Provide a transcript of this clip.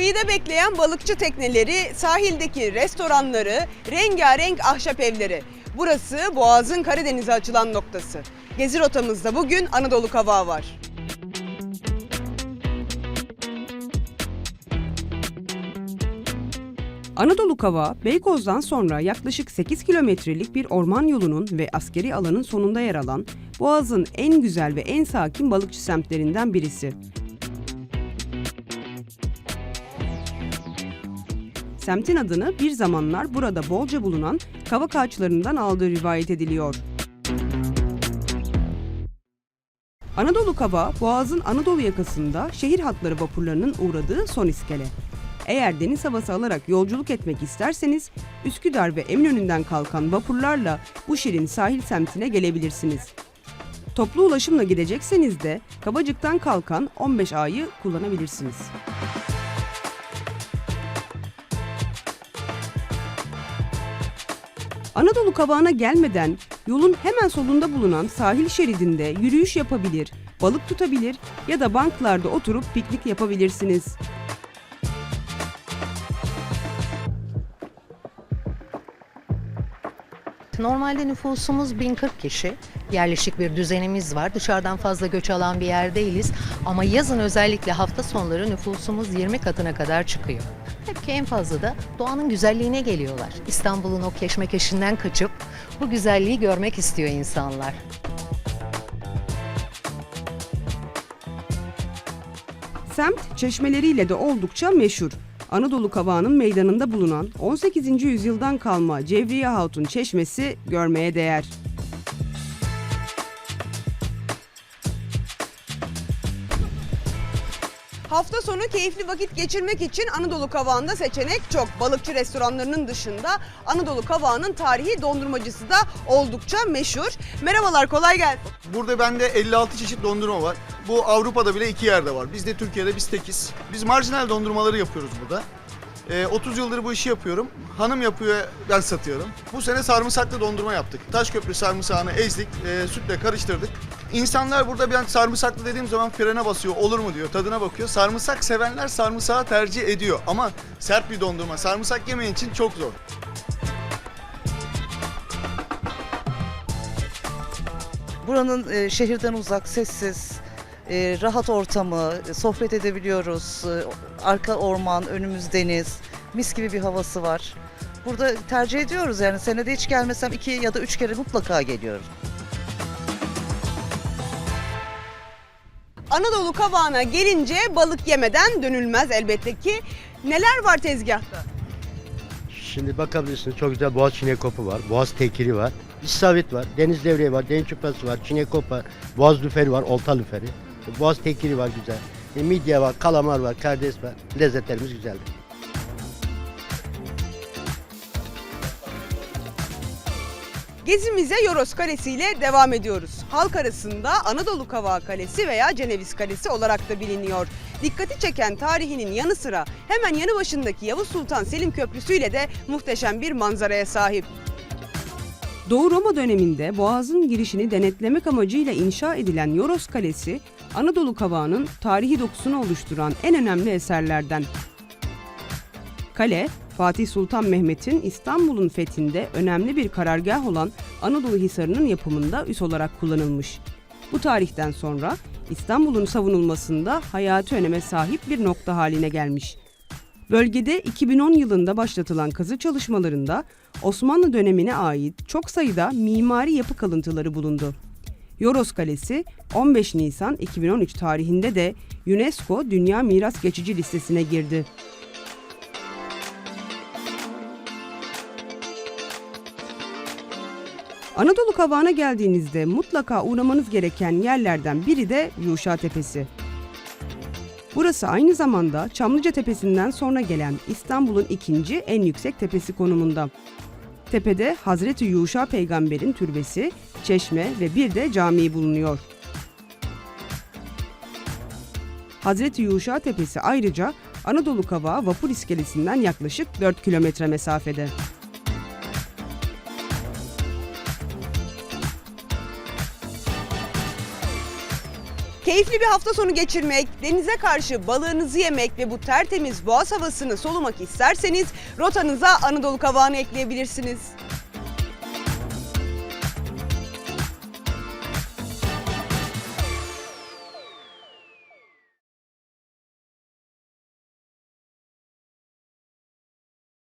Kıyıda bekleyen balıkçı tekneleri, sahildeki restoranları, rengarenk ahşap evleri. Burası Boğaz'ın Karadeniz'e açılan noktası. Gezi rotamızda bugün Anadolu Kavağı var. Anadolu Kavağı, Beykoz'dan sonra yaklaşık 8 kilometrelik bir orman yolunun ve askeri alanın sonunda yer alan Boğaz'ın en güzel ve en sakin balıkçı semtlerinden birisi. Semtin adını bir zamanlar burada bolca bulunan kavak ağaçlarından aldığı rivayet ediliyor. Anadolu Kavağı, Boğaz'ın Anadolu yakasında şehir hatları vapurlarının uğradığı son iskele. Eğer deniz havası alarak yolculuk etmek isterseniz Üsküdar ve Eminönü'nden kalkan vapurlarla bu şirin sahil semtine gelebilirsiniz. Toplu ulaşımla gidecekseniz de Kabacık'tan kalkan 15 A'yı kullanabilirsiniz. Anadolu Kavağı'na gelmeden yolun hemen solunda bulunan sahil şeridinde yürüyüş yapabilir, balık tutabilir ya da banklarda oturup piknik yapabilirsiniz. Normalde nüfusumuz 1040 kişi. Yerleşik bir düzenimiz var. Dışarıdan fazla göç alan bir yer değiliz. Ama yazın özellikle hafta sonları nüfusumuz 20 katına kadar çıkıyor. Hep ki en fazla da doğanın güzelliğine geliyorlar. İstanbul'un o keşmekeşinden kaçıp bu güzelliği görmek istiyor insanlar. Semt çeşmeleriyle de oldukça meşhur. Anadolu Kavağı'nın meydanında bulunan 18. yüzyıldan kalma Cevriye Hatun Çeşmesi görmeye değer. Hafta sonu keyifli vakit geçirmek için Anadolu Kavağı'nda seçenek çok. Balıkçı restoranlarının dışında Anadolu Kavağı'nın tarihi dondurmacısı da oldukça meşhur. Merhabalar, kolay gelsin. Burada bende 56 çeşit dondurma var. Bu Avrupa'da bile iki yerde var. Biz de Türkiye'de biz tekiz. Biz marjinal dondurmaları yapıyoruz burada. Ee, 30 yıldır bu işi yapıyorum. Hanım yapıyor, ben satıyorum. Bu sene sarımsaklı dondurma yaptık. Taşköprü sarımsağını ezdik, e, sütle karıştırdık. İnsanlar burada ben sarımsaklı dediğim zaman frene basıyor, olur mu diyor, tadına bakıyor. Sarımsak sevenler sarımsağı tercih ediyor. Ama sert bir dondurma, sarımsak yemeyen için çok zor. Buranın e, şehirden uzak, sessiz, e, rahat ortamı, e, sohbet edebiliyoruz. E, arka orman, önümüz deniz, mis gibi bir havası var. Burada tercih ediyoruz yani senede hiç gelmesem iki ya da üç kere mutlaka geliyorum. Anadolu Kavağı'na gelince balık yemeden dönülmez elbette ki. Neler var tezgahta? Şimdi bakabilirsiniz çok güzel boğaz çinekopu var, boğaz tekiri var, istavrit var, deniz levreği var, deniz çupası var, çinekop var, boğaz lüferi var, olta lüferi, boğaz tekiri var güzel, e, midye var, kalamar var, karides var, lezzetlerimiz güzeldir. Gezimize Yoros Kalesi ile devam ediyoruz. Halk arasında Anadolu Kavağı Kalesi veya Ceneviz Kalesi olarak da biliniyor. Dikkati çeken tarihinin yanı sıra hemen yanı başındaki Yavuz Sultan Selim Köprüsü ile de muhteşem bir manzaraya sahip. Doğu Roma döneminde Boğaz'ın girişini denetlemek amacıyla inşa edilen Yoros Kalesi, Anadolu Kavağı'nın tarihi dokusunu oluşturan en önemli eserlerden. Kale, Fatih Sultan Mehmet'in İstanbul'un fethinde önemli bir karargah olan Anadolu Hisarı'nın yapımında üs olarak kullanılmış. Bu tarihten sonra İstanbul'un savunulmasında hayati öneme sahip bir nokta haline gelmiş. Bölgede 2010 yılında başlatılan kazı çalışmalarında Osmanlı dönemine ait çok sayıda mimari yapı kalıntıları bulundu. Yoros Kalesi 15 Nisan 2013 tarihinde de UNESCO Dünya Miras Geçici listesine girdi. Anadolu Kavağı'na geldiğinizde mutlaka uğramanız gereken yerlerden biri de Yuşa Tepesi. Burası aynı zamanda Çamlıca Tepesi'nden sonra gelen İstanbul'un ikinci en yüksek tepesi konumunda. Tepede Hazreti Yuşa peygamberin türbesi, çeşme ve bir de camii bulunuyor. Hazreti Yuşa Tepesi ayrıca Anadolu Kavağı vapur iskelesinden yaklaşık 4 kilometre mesafede. Keyifli bir hafta sonu geçirmek, denize karşı balığınızı yemek ve bu tertemiz boğaz havasını solumak isterseniz rotanıza Anadolu Kavağı'nı ekleyebilirsiniz.